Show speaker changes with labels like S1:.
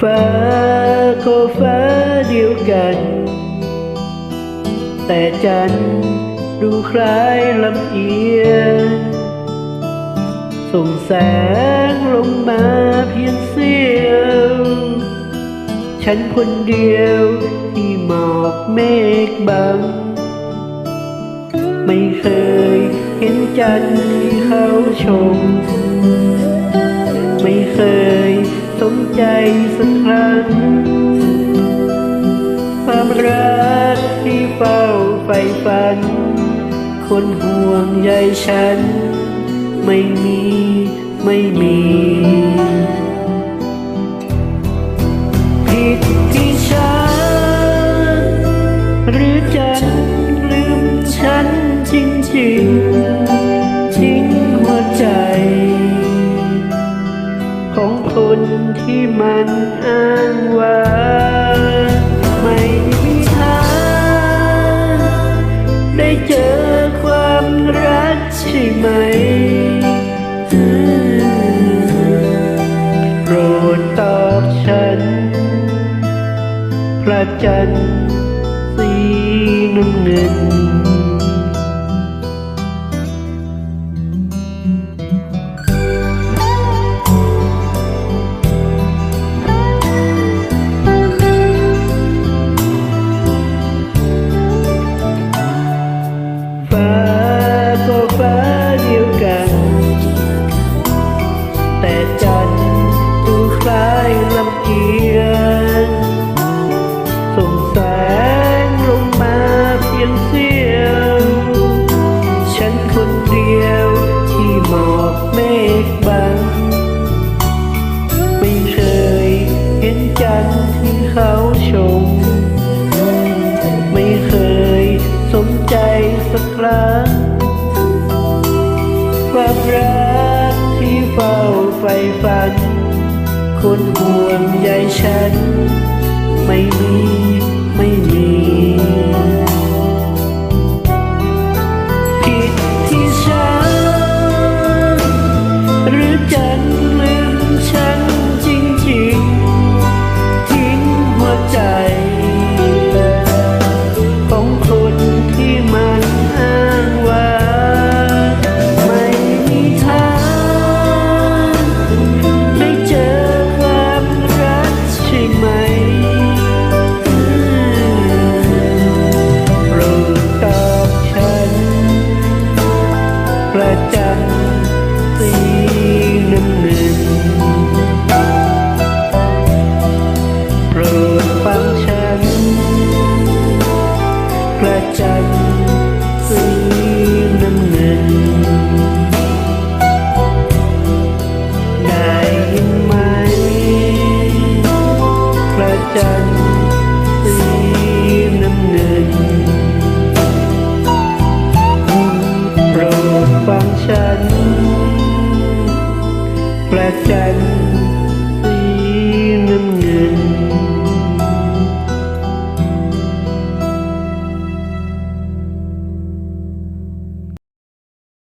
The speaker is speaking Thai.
S1: ฟ้าก็ฟ้าเดียวกัน แต่จันดูคล้ายลำเอียงส่งแสงลงมาเพียงเสี้ยว ฉันคนเดียวที่หมอกเมฆบัง ไม่เคยเห็นจันที่เขาชม ไม่เคย สนใจสักครั้ง ความรักที่เฝ้าใฝ่ฝัน คนห่วงใยฉัน ไม่มีไม่มีผิดที่ฉัน หรือจันลืมฉันจริง ของคนที่มันอ้างว่าไม่มีทางได้เจอความรักใช่ไหมโปรดตอบฉัน พระจันทร์สีน้ำเงิน แต่จั ไฟฝัน คนห่วงใยฉัน ไม่มีไม่มีผิดที่ฉันหรือจัน จันประจัน